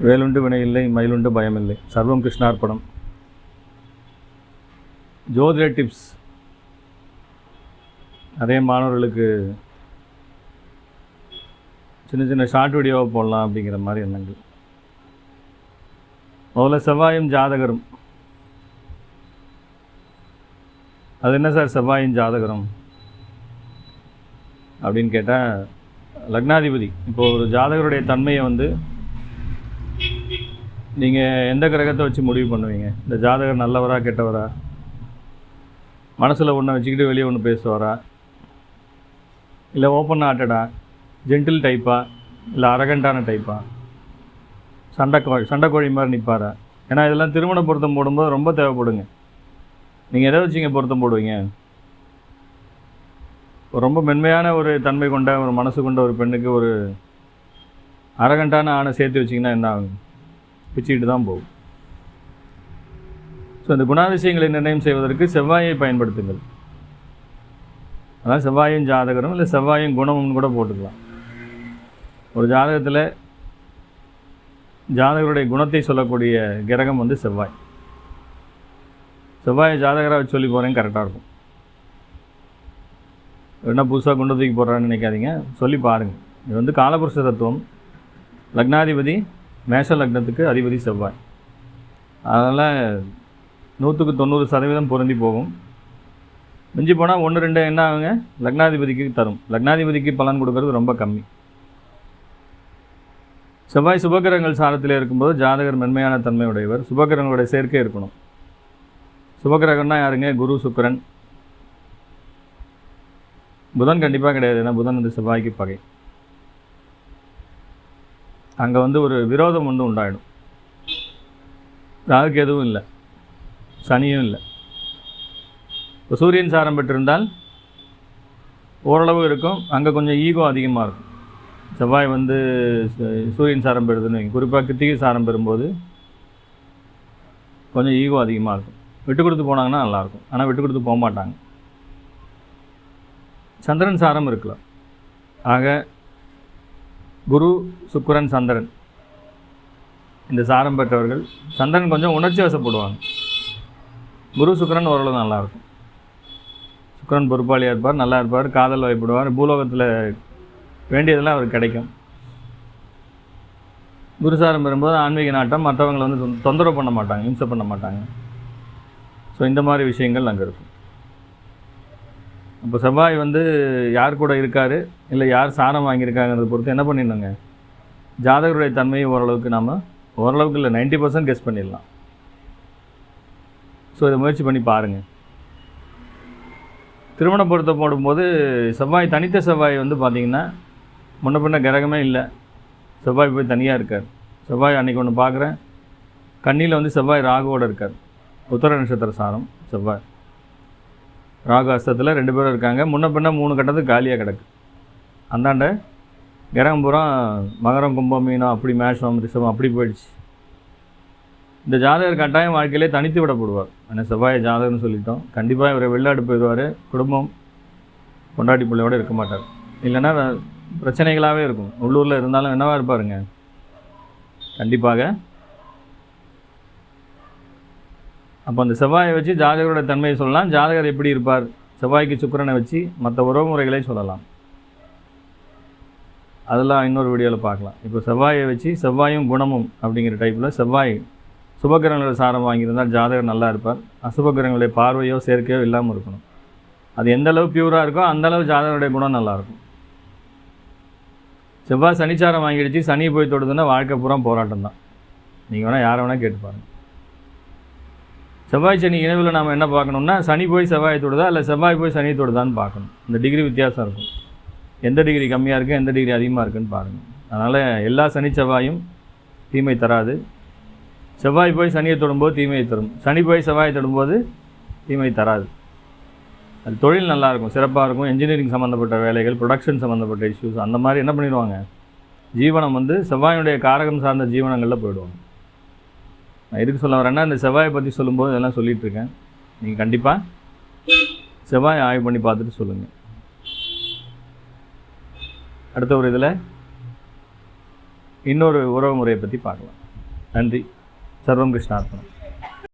வேலுண்டு வினை இல்லை மயிலுண்டு பயமில்லை. சர்வம் கிருஷ்ணார்ப்பணம். ஜோதிட டிப்ஸ். நிறைய மாணவர்களுக்கு சின்ன சின்ன ஷார்ட் வீடியோவை போடலாம் அப்படிங்கிற மாதிரி எண்ணங்கள். முதல்ல செவ்வாயும் ஜாதகரும். அது என்ன சார் செவ்வாயும் ஜாதகரும்? அப்படின்னு கேட்டால் லக்னாதிபதி. இப்போ ஒரு ஜாதகருடைய தன்மையை வந்து நீங்கள் எந்த கிரகத்தை வச்சு முடிவு பண்ணுவீங்க? இந்த ஜாதகர் நல்லவரா கெட்டவரா? மனசில் ஒன்றை வச்சுக்கிட்டு வெளியே ஒன்று பேசுவாரா? இல்லை ஓப்பன் ஹார்ட்டடா ஜென்டில் டைப்பா இல்லை அரகண்டான டைப்பா சண்டை கோ சண்டை கோழி மாதிரி நிற்பாரா ஏன்னா இதெல்லாம் திருமண பொருத்தம் போடும்போது ரொம்ப தேவைப்படுங்க. நீங்கள் எதை வச்சுங்க பொருத்தம் போடுவீங்க? ரொம்ப மென்மையான ஒரு தன்மை கொண்ட ஒரு மனசு கொண்ட ஒரு பெண்ணுக்கு ஒரு அரகண்டான ஆணை சேர்த்து வச்சிங்கன்னா என்ன ஆகும்? பிச்சுக்கிட்டு தான் போகும். ஸோ இந்த குணாதிசயங்களை நிர்ணயம் செய்வதற்கு செவ்வாயை பயன்படுத்துங்கள். அதான் செவ்வாயும் ஜாதகரும் இல்லை செவ்வாயும் குணமும் கூட போட்டுக்கலாம். ஒரு ஜாதகத்தில் ஜாதகருடைய குணத்தை சொல்லக்கூடிய கிரகம் வந்து செவ்வாய். செவ்வாயை ஜாதகராக வச்சு சொல்லி போகிறேன் கரெக்டாக இருக்கும். என்ன புதுசாக குண்டு தூக்கி போடுறான்னு நினைக்காதீங்க சொல்லி பாருங்கள் இது வந்து காலபுருஷ தத்துவம். லக்னாதிபதி மேஷ லக்னத்துக்கு அதிபதி செவ்வாய். அதனால் நூற்றுக்கு தொண்ணூறு சதவீதம் பொருந்தி போகும். மிஞ்சி போனால் ஒன்று ரெண்டு என்ன ஆகுங்க? லக்னாதிபதிக்கு தரும். லக்னாதிபதிக்கு பலன் கொடுக்கறது ரொம்ப கம்மி. செவ்வாய் சுபகிரகங்கள் சாரத்தில் இருக்கும்போது ஜாதகர் மென்மையான தன்மை உடையவர். சுபகிரகங்களுடைய சேர்க்கை இருக்கணும். சுபகிரகம்னா யாருங்க? குரு சுக்கிரன். புதன் கண்டிப்பாக கிடையாது. ஏன்னா புதன் வந்து செவ்வாய்க்கு பகை. அங்கே வந்து ஒரு விரோதம் ஒன்று உண்டாயிடும். ராகுக்கு எதுவும் இல்லை. சனியும் இல்லை. இப்போ சூரியன் சாரம் பெற்றிருந்தால் ஓரளவு இருக்கும். அங்கே கொஞ்சம் ஈகோ அதிகமாக இருக்கும். செவ்வாய் வந்து சூரியன் சாரம் பெறுதுன்னு வைங்க. குறிப்பாக கிருத்திகை சாரம் பெறும்போது கொஞ்சம் ஈகோ அதிகமாக இருக்கும். விட்டு கொடுத்து போனாங்கன்னா நல்லாயிருக்கும் ஆனால் விட்டு கொடுத்து போக மாட்டாங்க. சந்திரன் சாரம் இருக்கலாம். ஆக குரு சுக்கரன் சந்திரன். இந்த சாரம் பெற்றவர்கள் சந்திரன் கொஞ்சம் உணர்ச்சி வசப்படுவாங்க. குரு சுக்கரன் ஓரளவு நல்லா இருக்கும். பொறுப்பாளியாக இருப்பார் நல்லா இருப்பார் காதல் வயப்படுவார் பூலோகத்தில் வேண்டியதெல்லாம் அவருக்கு கிடைக்கும். குருசாரம் வரும்போது ஆன்மீக நாட்டம் மற்றவங்களை வந்து தொந்த- தொந்தரவு பண்ண மாட்டாங்க இம்சை பண்ண மாட்டாங்க. ஸோ இந்த மாதிரி விஷயங்கள் அங்கே இருக்கும். அப்போ செவ்வாய் வந்து யார் கூட இருக்கார்? இல்லை யார் சாணம் வாங்கியிருக்காங்கிறத பொறுத்து என்ன பண்ணிடணுங்க? ஜாதகருடைய தன்மையை ஓரளவுக்கு நாம் ஓரளவுக்கு இல்லை நைன்ட்டி பர்சன்ட் கெஸ் பண்ணிடலாம். ஸோ இதை முயற்சி பண்ணி பாருங்கள் திருமண பொருத்த போடும்போது செவ்வாய் தனித்த செவ்வாய் வந்து பார்த்திங்கன்னா முன்ன பின்ன கிரகமே இல்லை. செவ்வாய் போய் தனியாக இருக்கார். செவ்வாய் அன்றைக்கி ஒன்று பார்க்குறேன் கண்ணியில் வந்து செவ்வாய் ராகுவோடு இருக்கார். உத்தர நட்சத்திர சாரம் செவ்வாய். ராகு அஸ்தத்தில் ரெண்டு பேரும் இருக்காங்க. முன்ன பின்ன மூணு கட்டத்துக்கு காலியாக கிடக்கு. அந்தாண்ட கிரகம் மகரம் கும்பம் மீனம் அப்படி மேஷம் ரிஷபம் அப்படி போயிடுச்சு. இந்த ஜாதகர் கட்டாயம் வாழ்க்கையிலே தனித்து விடப்படுவார். ஆனால் செவ்வாய் ஜாதகர்னு சொல்லிட்டோம். கண்டிப்பாக இவர் வெளிநாடு போயிடுவார். குடும்பம் கொண்டாடி பிள்ளையோடு இருக்க மாட்டார். இல்லைன்னா பிரச்சனைகளாகவே இருக்கும். உள்ளூரில் இருந்தாலும் என்னவாக இருப்பாருங்க? கண்டிப்பாக அப்போ அந்த செவ்வாயை வச்சு ஜாதகரோட தன்மையை சொல்லலாம். ஜாதகர் எப்படி இருப்பார்? செவ்வாய்க்கு சுக்கிரனை வச்சு மற்ற உறவு முறைகளை சொல்லலாம். அதெல்லாம் இன்னொரு வீடியோவில் பார்க்கலாம். இப்போ செவ்வாயை வச்சு செவ்வாயும் குணமும் அப்படிங்கிற டைப்பில் செவ்வாய் சுபகிரகங்களோட சாரம் வாங்கியிருந்தால் ஜாதகர் நல்லா இருப்பார். அசுபகிரகங்களுடைய பார்வையோ சேர்க்கையோ இல்லாமல் இருக்கணும். அது எந்த அளவு பியூராக இருக்கோ அந்த அளவு ஜாதகருடைய குணம் நல்லாயிருக்கும் செவ்வாய் சனிச்சாரம் வாங்கிடுச்சு. சனி போய் தொடுதுன்னா வாழ்க்கை பூரா போராட்டம் தான் நீங்கள் வேணால் யாரை வேணால் கேட்டு பாருங்கள் செவ்வாய் சனி இணைவில் நாம் என்ன பார்க்கணும்னா சனி போய் செவ்வாய் தொடுதா இல்லை செவ்வாய் போய் சனி தொடுதான்னு பார்க்கணும். இந்த டிகிரி வித்தியாசம் இருக்கும். எந்த டிகிரி கம்மியாக இருக்குது எந்த டிகிரி அதிகமாக இருக்குன்னு பாருங்கள் அதனால் எல்லா சனி செவ்வாயும் தீமை தராது. செவ்வாய் போய் சனியை தொடும்போது தீமையை தரும். சனி போய் செவ்வாயை தொடும்போது தீமை தராது. அது தொழில் நல்லாயிருக்கும் சிறப்பாக இருக்கும். இன்ஜினியரிங் சம்மந்தப்பட்ட வேலைகள் ப்ரொடக்ஷன் சம்மந்தப்பட்ட இஷ்யூஸ் அந்த மாதிரி என்ன பண்ணிடுவாங்க? ஜீவனம் வந்து செவ்வாயினுடைய காரகம் சார்ந்த ஜீவனங்களில் போயிடுவாங்க. நான் எதுக்கு சொல்ல வரேன்னா இந்த செவ்வாயை பற்றி சொல்லும்போது இதெல்லாம் சொல்லிட்டு இருக்கேன் நீங்கள் கண்டிப்பாக செவ்வாயை ஆய்வு பண்ணி பார்த்துட்டு சொல்லுங்கள் அடுத்த ஒரு இதில் இன்னொரு உறவு முறையை பற்றி பார்க்கலாம். நன்றி. சர்வம் கிருஷ்ணார்ப்பணம்